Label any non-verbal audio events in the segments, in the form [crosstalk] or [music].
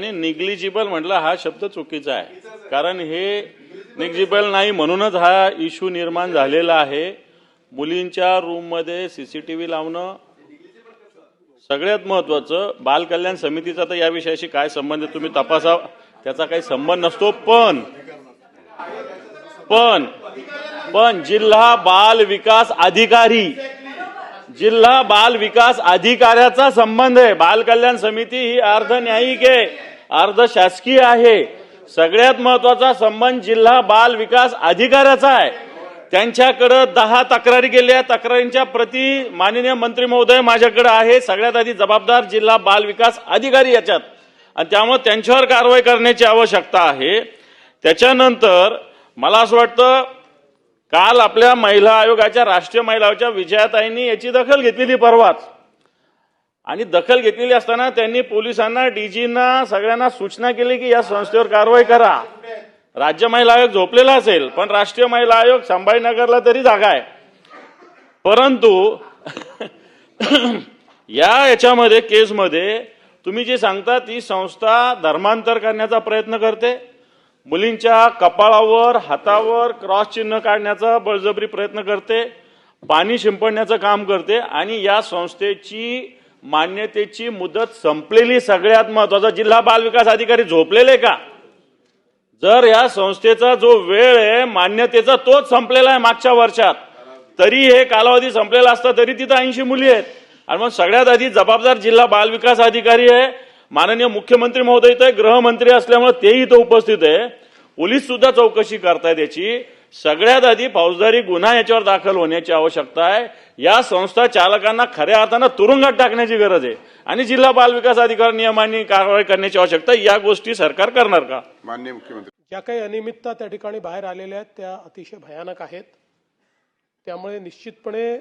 Negligible म्हटलं हा शब्द चुकीचा आहे. कारण हे निग्लिजिबल नाही म्हणूनच हा इश्यू निर्माण झालेला आहे. मुलींच्या रूममध्ये सीसीटीव्ही लावणं सगळ्यात महत्वाचं बाल कल्याण समितीचा तर या विषयाशी काय संबंध आहे तुम्ही तपासा त्याचा काही संबंध नसतो पण पण पण जिल्हा बाल विकास अधिकारी जिल्हा बाल विकास अधिकाऱ्याचा संबंध आहे. बाल कल्याण समिती ही अर्ध न्यायिक आहे अर्ध शासकीय आहे. सगळ्यात महत्त्वाचा संबंध जिल्हा बाल विकास अधिकाऱ्याचा आहे. त्यांच्याकडे दहा तक्रारी गेल्या तक्रारींच्या प्रती माननीय मंत्री महोदय माझ्याकडे आहे. सगळ्यात आधी जबाबदार जिल्हा बाल विकास अधिकारी याच्यात. आणि त्यामुळे त्यांच्यावर कारवाई करण्याची आवश्यकता आहे. त्याच्यानंतर मला असं वाटतं काल आपल्या महिला आयोगाच्या राष्ट्रीय महिलाच्या विजयाताईंनी याची दखल घेतलेली परवाच. आणि दखल घेतलेली असताना त्यांनी पोलिसांना डीजींना सगळ्यांना सूचना केली की या संस्थेवर कारवाई करा. राज्य महिला आयोग झोपलेला असेल पण राष्ट्रीय महिला आयोग संभाजीनगरला तरी जागा आहे. परंतु [clears throat] या याच्यामध्ये केसमध्ये तुम्ही जे सांगता ती संस्था धर्मांतर करण्याचा प्रयत्न करते. मुलींच्या कपाळावर हातावर क्रॉस चिन्ह काढण्याचा बळजबरी प्रयत्न करते पाणी शिंपडण्याचं काम करते आणि या संस्थेची मान्यतेची मुदत संपलेली सगळ्यात महत्त्वाचा जिल्हा बाल विकास अधिकारी झोपलेले का? जर या संस्थेचा जो वेळ आहे मान्यतेचा तोच संपलेला आहे मागच्या वर्षात. तरी हे कालावधी संपलेला असता तरी तिथं ऐंशी मुली आहेत. आणि मग सगळ्यात आधी जबाबदार जिल्हा बाल विकास अधिकारी आहे माननीय मुख्यमंत्री महोदय इथं आहे, गृहमंत्री असल्यामुळे तेही इथं उपस्थित आहे. पोलीस सुद्धा चौकशी करतायत याची. सगळ्यात आधी फौजदारी गुन्हा याच्यावर दाखल होण्याची आवश्यकता आहे. या संस्था चालकांना खऱ्या अर्थानं तुरुंगात टाकण्याची गरज आहे. आणि जिल्हा बाल विकास अधिकारी नियमांनी कारवाई करण्याची आवश्यकता. या गोष्टी सरकार करणार का? माननीय मुख्यमंत्री. ज्या काही अनियमितता त्या ठिकाणी बाहेर आलेल्या आहेत त्या अतिशय भयानक आहेत. त्यामुळे निश्चितपणे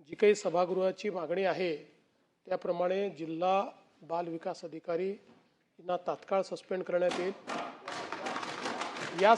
जी काही सभागृहाची मागणी आहे त्याप्रमाणे जिल्हा बाल विकास अधिकारी यांना तात्काळ सस्पेंड करण्यात येईल. या